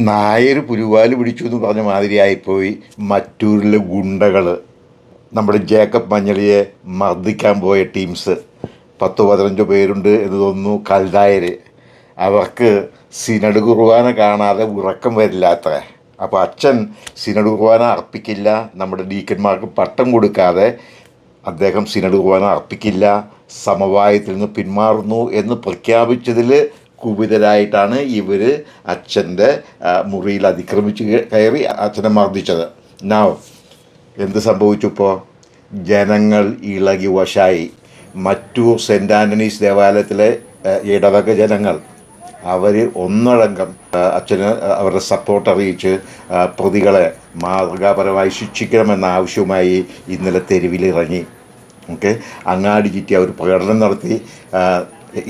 നായർ പുരുവാൽ പിടിച്ചു എന്ന് പറഞ്ഞ മാതിരിയായിപ്പോയി. മറ്റൂരിലെ ഗുണ്ടകൾ നമ്മുടെ ജേക്കബ് മഞ്ഞളിയെ മർദ്ദിക്കാൻ പോയ ടീംസ്. പത്തോ പതിനഞ്ചോ പേരുണ്ട് എന്ന് തോന്നുന്നു കൽതായർ അവർക്ക് സിനഡ് കുർബാന കാണാതെ ഉറക്കം വരില്ലാത്ത അപ്പോൾ അച്ഛൻ സിനഡ് കുർബാന അർപ്പിക്കില്ല. നമ്മുടെ ഡീക്കന്മാർക്ക് പട്ടം കൊടുക്കാതെ അദ്ദേഹം സിനഡ് കുർബാന അർപ്പിക്കില്ല. സമവായത്തിൽ നിന്ന് പിന്മാറുന്നു എന്ന് പ്രഖ്യാപിച്ചതിൽ കുപിതരായിട്ടാണ് ഇവർ അച്ഛന്റെ മുറിയിൽ അതിക്രമിച്ച് കയറി അച്ഛനെ മർദ്ദിച്ചത്. നാവ് എന്ത് സംഭവിച്ചു ഇപ്പോൾ ജനങ്ങൾ ഇളകി വശായി. മറ്റൂർ സെന്റ് ആന്റണീസ് ദേവാലയത്തിലെ ഇടവക ജനങ്ങൾ അവർ ഒന്നടങ്കം അച്ഛന് അവരുടെ സപ്പോർട്ട് അറിയിച്ച് പ്രതികളെ മാതൃകാപരമായി ശിക്ഷിക്കണമെന്ന ആവശ്യവുമായി ഇന്നലെ തെരുവിലിറങ്ങി. ഓക്കെ അങ്ങാടി ചുറ്റി അവർ പ്രകടനം നടത്തി.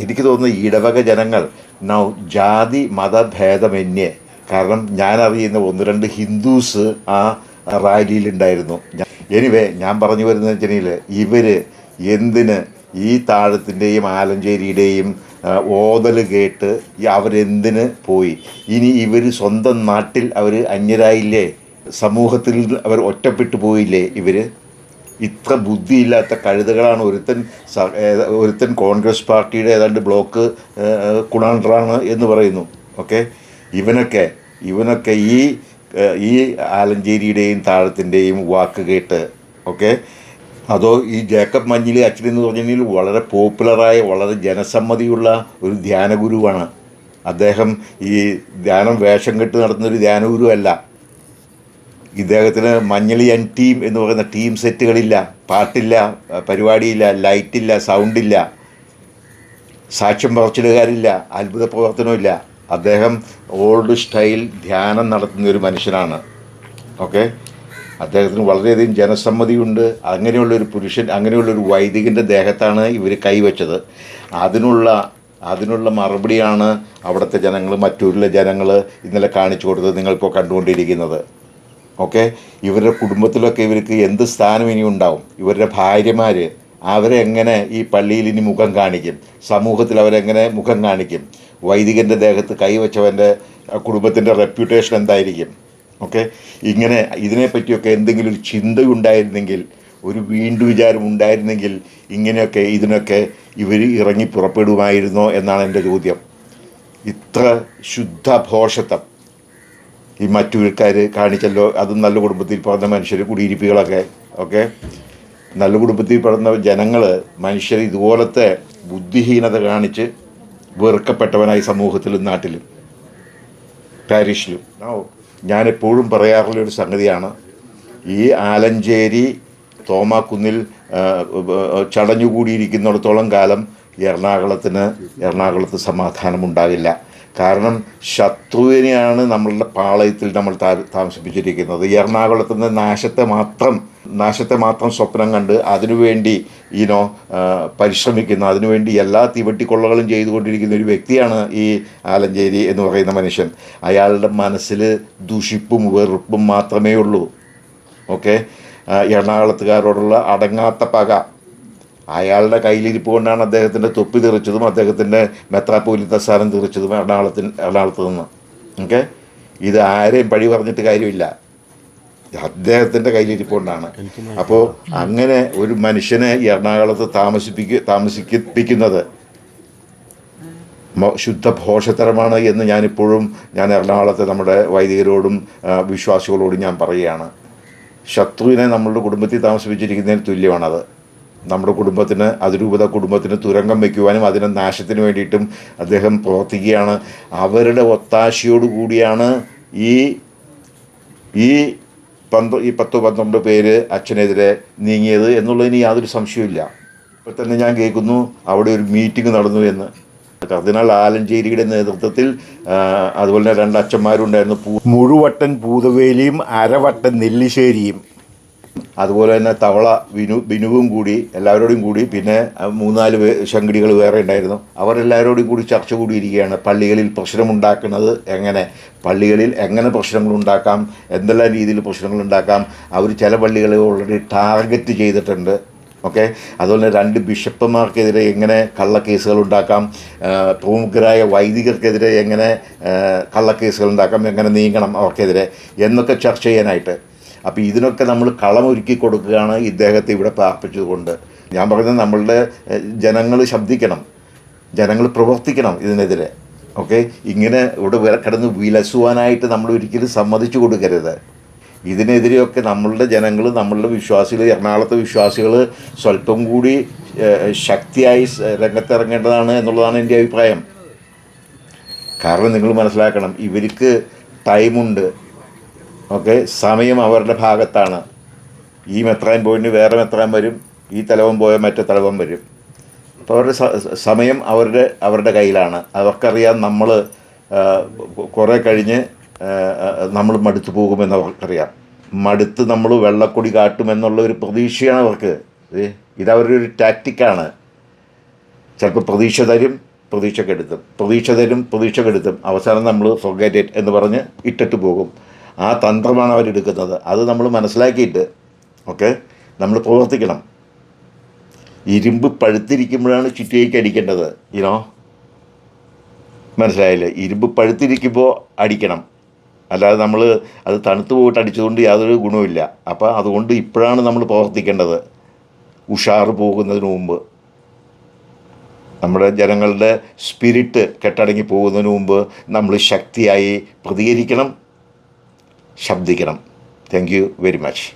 എനിക്ക് തോന്നുന്നു ഇടവക ജനങ്ങൾ നൗ ജാതി മതഭേദമന്യേ കാരണം ഞാൻ അറിയുന്ന ഒന്ന് രണ്ട് ഹിന്ദുസ് ആ റാലിയിലുണ്ടായിരുന്നു എനിവേ ഞാൻ പറഞ്ഞു വരുന്നത് വെച്ചാൽ ഇവർ എന്തിന് ഈ താഴത്തിന്റെയും ആലഞ്ചേരിയുടെയും ഓതൽ കേട്ട് അവരെന്തിന് പോയി? ഇനി ഇവർ സ്വന്തം നാട്ടിൽ അവർ അന്യരായില്ലേ? സമൂഹത്തിൽ അവർ ഒറ്റപ്പെട്ടു പോയില്ലേ ഇവർ ഇത്ര ബുദ്ധിയില്ലാത്ത കഴുതകളാണ് ഒരുത്തൻ ഒരുത്തൻ കോൺഗ്രസ് പാർട്ടിയുടെ ഏതാണ്ട് ബ്ലോക്ക് കുണാണ്ടറാണ് എന്ന് പറയുന്നു. ഓക്കെ? ഇവനൊക്കെ ഇവനൊക്കെ ഈ ഈ ആലഞ്ചേരിയുടെയും താഴത്തിന്റെയും വാക്ക് കേട്ട് ഓക്കെ? അതോ ഈ ജേക്കബ് മഞ്ഞിലി അച്ഛൻ എന്ന് പറഞ്ഞാൽ വളരെ പോപ്പുലറായ വളരെ ജനസമ്മതിയുള്ള ഒരു ധ്യാനഗുരുവാണ്. അദ്ദേഹം ഈ ധ്യാനം വേഷം കെട്ട് നടത്തുന്നൊരു ധ്യാനഗുരു അല്ല ഇദ്ദേഹത്തിന് മഞ്ഞളിയൻ ടീം എന്ന് പറയുന്ന ടീം സെറ്റുകളില്ല പാട്ടില്ല പരിപാടിയില്ല ലൈറ്റില്ല സൗണ്ടില്ല സാക്ഷ്യം പറച്ചിലുകാരില്ല അത്ഭുത പ്രവർത്തനമില്ല അദ്ദേഹം ഓൾഡ് സ്റ്റൈൽ ധ്യാനം നടത്തുന്ന ഒരു മനുഷ്യനാണ്. ഓക്കെ അദ്ദേഹത്തിന് വളരെയധികം ജനസമ്മതിയുണ്ട്. അങ്ങനെയുള്ളൊരു പുരുഷൻ അങ്ങനെയുള്ളൊരു വൈദികന്റെ ദേഹത്താണ് ഇവർ കൈവച്ചത്. അതിനുള്ള അതിനുള്ള മറുപടിയാണ് അവിടുത്തെ ജനങ്ങൾ മറ്റൂരിലെ ജനങ്ങൾ ഇന്നലെ കാണിച്ചു കൊടുത്തത് നിങ്ങളിപ്പോൾ കണ്ടുകൊണ്ടിരിക്കുന്നത്. ഓക്കെ? ഇവരുടെ കുടുംബത്തിലൊക്കെ ഇവർക്ക് എന്ത് സ്ഥാനം ഇനി ഉണ്ടാവും? ഇവരുടെ ഭാര്യമാർ അവരെങ്ങനെ ഈ പള്ളിയിൽ ഇനി മുഖം കാണിക്കും? സമൂഹത്തിൽ അവരെങ്ങനെ മുഖം കാണിക്കും? വൈദികന്റെ ദേഹത്ത് കൈവച്ചവന്റെ കുടുംബത്തിന്റെ റെപ്യൂട്ടേഷൻ എന്തായിരിക്കും? ഓക്കെ? ഇങ്ങനെ ഇതിനെപ്പറ്റിയൊക്കെ എന്തെങ്കിലും ഒരു ചിന്തയുണ്ടായിരുന്നെങ്കിൽ ഒരു വീണ്ടു വിചാരം ഉണ്ടായിരുന്നെങ്കിൽ ഇങ്ങനെയൊക്കെ ഇതിനൊക്കെ ഇവർ ഇറങ്ങി പുറപ്പെടുമായിരുന്നോ എന്നാണ് എന്റെ ചോദ്യം. ഇത്ര ശുദ്ധഭോഷത്വം ഈ മറ്റൂർക്കാർ കാണിച്ചല്ലോ അതും നല്ല കുടുംബത്തിൽ പറഞ്ഞ മനുഷ്യർ കുടിയിരിപ്പികളൊക്കെ ഓക്കെ? നല്ല കുടുംബത്തിൽ പറഞ്ഞ ജനങ്ങൾ മനുഷ്യർ ഇതുപോലത്തെ ബുദ്ധിഹീനത കാണിച്ച് വെറുക്കപ്പെട്ടവനായി സമൂഹത്തിലും നാട്ടിലും പാരീഷിലും. നോ ഞാനെപ്പോഴും പറയാറുള്ള ഒരു സംഗതിയാണ് ഈ ആലഞ്ചേരി തോമാക്കുന്നിൽ ചടഞ്ഞുകൂടിയിരിക്കുന്നിടത്തോളം കാലം എറണാകുളത്തിന് എറണാകുളത്ത് സമാധാനം ഉണ്ടാകില്ല കാരണം ശത്രുവിനെയാണ് നമ്മളുടെ പാളയത്തിൽ നമ്മൾ താമസിപ്പിച്ചിരിക്കുന്നത്. എറണാകുളത്ത് നിന്ന് നാശത്തെ മാത്രം നാശത്തെ മാത്രം സ്വപ്നം കണ്ട് അതിനുവേണ്ടി ഈനോ പരിശ്രമിക്കുന്ന അതിനുവേണ്ടി എല്ലാ തീവട്ടിക്കൊള്ളകളും ചെയ്തുകൊണ്ടിരിക്കുന്ന ഒരു വ്യക്തിയാണ് ഈ ആലഞ്ചേരി എന്ന് പറയുന്ന മനുഷ്യൻ. അയാളുടെ മനസ്സിൽ ദുഷിപ്പും വെറുപ്പും മാത്രമേ ഉള്ളൂ. ഓക്കെ എറണാകുളത്തുകാരോടുള്ള അടങ്ങാത്ത പക. അയാളുടെ കയ്യിലിരിപ്പ് കൊണ്ടാണ് അദ്ദേഹത്തിന്റെ തൊപ്പി തെറിച്ചതും അദ്ദേഹത്തിന്റെ മെത്രാപ്പോലിത്ത സ്ഥാനം തെറിച്ചതും എറണാകുളത്തിന് എറണാകുളത്ത് നിന്ന്. ഓക്കെ ഇത് ആരെയും പഴി പറഞ്ഞിട്ട് കാര്യമില്ല. അദ്ദേഹത്തിന്റെ കയ്യിലിരിപ്പ് കൊണ്ടാണ്. അപ്പോൾ അങ്ങനെ ഒരു മനുഷ്യനെ ഈ എറണാകുളത്ത് താമസിപ്പിക്ക താമസിപ്പിക്കുന്നത് ശുദ്ധ ഭോഷത്തരമാണ് എന്ന് ഞാനിപ്പോഴും ഞാൻ എറണാകുളത്തെ നമ്മുടെ വൈദികരോടും വിശ്വാസികളോടും ഞാൻ പറയുകയാണ്. ശത്രുവിനെ നമ്മളുടെ കുടുംബത്തിൽ താമസിപ്പിച്ചിരിക്കുന്നതിന് തുല്യമാണത്. നമ്മുടെ കുടുംബത്തിന് അതിരൂപത കുടുംബത്തിന് തുരങ്കം വയ്ക്കുവാനും അതിനെ നാശത്തിന് വേണ്ടിയിട്ടും അദ്ദേഹം പ്രവർത്തിക്കുകയാണ്. അവരുടെ ഒത്താശയോടു കൂടിയാണ് ഈ ഈ പന്ത്ര ഈ പത്ത് പന്ത്രണ്ട് പേര് അച്ഛനെതിരെ നീങ്ങിയത് എന്നുള്ളതിന് യാതൊരു സംശയമില്ല ഇപ്പോൾ തന്നെ ഞാൻ കേൾക്കുന്നു അവിടെ ഒരു മീറ്റിംഗ് നടന്നു എന്ന്. കർദിനാൾ ആലഞ്ചേരിയുടെ നേതൃത്വത്തിൽ അതുപോലെ തന്നെ രണ്ട് അച്ഛന്മാരുണ്ടായിരുന്നു. മുഴുവട്ടൻ പൂതവേലിയും അരവട്ടൻ നെല്ലിശ്ശേരിയും അതുപോലെ തന്നെ തവള വിനു ബിനുവും കൂടി എല്ലാവരോടും കൂടി പിന്നെ മൂന്നാൽ ശങ്കടികൾ വേറെ ഉണ്ടായിരുന്നു. അവരെല്ലാവരോടും കൂടി ചർച്ച കൂടിയിരിക്കുകയാണ്. പള്ളികളിൽ പ്രശ്നമുണ്ടാക്കുന്നത് എങ്ങനെ? പള്ളികളിൽ എങ്ങനെ പ്രശ്നങ്ങൾ ഉണ്ടാക്കാം? എന്തെല്ലാം രീതിയിൽ പ്രശ്നങ്ങൾ ഉണ്ടാക്കാം? അവർ ചില പള്ളികളെ ഓൾറെഡി ടാർഗറ്റ് ചെയ്തിട്ടുണ്ട്. ഓക്കെ അതുപോലെ രണ്ട് ബിഷപ്പുമാർക്കെതിരെ എങ്ങനെ കള്ളക്കേസുകൾ ഉണ്ടാക്കാം? പ്രമുഖരായ വൈദികർക്കെതിരെ എങ്ങനെ കള്ളക്കേസുകൾ ഉണ്ടാക്കാം? എങ്ങനെ നീങ്ങണം അവർക്കെതിരെ? എന്നൊക്കെ ചർച്ച ചെയ്യാനായിട്ട്. അപ്പോൾ ഇതിനൊക്കെ നമ്മൾ കളമൊരുക്കി കൊടുക്കുകയാണ് ഇദ്ദേഹത്തെ ഇവിടെ പാർപ്പിച്ചതുകൊണ്ട് ഞാൻ പറയുന്നത് നമ്മളുടെ ജനങ്ങൾ ശബ്ദിക്കണം. ജനങ്ങൾ പ്രവർത്തിക്കണം ഇതിനെതിരെ. ഓക്കെ? ഇങ്ങനെ ഇവിടെ വില കിടന്ന് വിലസുവാനായിട്ട് നമ്മൾ ഒരിക്കലും സമ്മതിച്ചു കൊടുക്കരുത്. ഇതിനെതിരെയൊക്കെ നമ്മളുടെ ജനങ്ങൾ നമ്മളുടെ വിശ്വാസികൾ എറണാകുളത്തെ വിശ്വാസികൾ സ്വല്പം കൂടി ശക്തിയായി രംഗത്തിറങ്ങേണ്ടതാണ് എന്നുള്ളതാണ് എന്റെ അഭിപ്രായം. കാരണം നിങ്ങൾ മനസ്സിലാക്കണം ഇവർക്ക് ടൈമുണ്ട്. ഓക്കെ സമയം അവരുടെ ഭാഗത്താണ്. ഈ മെത്രാൻ പോയിന് വേറെ മെത്രാൻ വരും ഈ തലവൻ പോയ മറ്റേ തലവൻ വരും. അപ്പോൾ അവരുടെ സമയം അവരുടെ അവരുടെ കയ്യിലാണ്. അവർക്കറിയാം നമ്മൾ കുറേ കഴിഞ്ഞ് നമ്മൾ മടുത്തു പോകുമെന്ന് അവർക്കറിയാം. മടുത്ത് നമ്മൾ വെള്ളക്കൊടി കാട്ടുമെന്നുള്ള ഒരു പ്രതീക്ഷയാണ് അവർക്ക്. ഇത് ഇതവരുടെ ഒരു ടാക്റ്റിക്കാണ് ചിലപ്പോൾ പ്രതീക്ഷ തരും പ്രതീക്ഷ കെടുത്തും പ്രതീക്ഷ തരും പ്രതീക്ഷ കെടുത്തും അവസാനം നമ്മൾ സ്വർഗേറ്റ് എന്ന് പറഞ്ഞ് ഇട്ടിട്ട് പോകും. ആ തന്ത്രമാണ് അവരെടുക്കുന്നത് അത് നമ്മൾ മനസ്സിലാക്കിയിട്ട് ഓക്കെ നമ്മൾ പ്രവർത്തിക്കണം. ഇരുമ്പ് പഴുത്തിരിക്കുമ്പോഴാണ് ചുറ്റിയേക്ക് അടിക്കേണ്ടത് ഇനോ മനസ്സിലായില്ലേ? ഇരുമ്പ് പഴുത്തിരിക്കുമ്പോൾ അടിക്കണം. അല്ലാതെ നമ്മൾ അത് തണുത്ത് പോയിട്ട് അടിച്ചതുകൊണ്ട് യാതൊരു ഗുണവുമില്ല. അപ്പോൾ അതുകൊണ്ട് ഇപ്പോഴാണ് നമ്മൾ പ്രവർത്തിക്കേണ്ടത്. ഉഷാർ പോകുന്നതിന് മുമ്പ്. നമ്മുടെ ജനങ്ങളുടെ സ്പിരിറ്റ് കെട്ടടങ്ങി പോകുന്നതിന് മുമ്പ് നമ്മൾ ശക്തിയായി പ്രതികരിക്കണം. ശബ്ദിക്കണം. Thank very much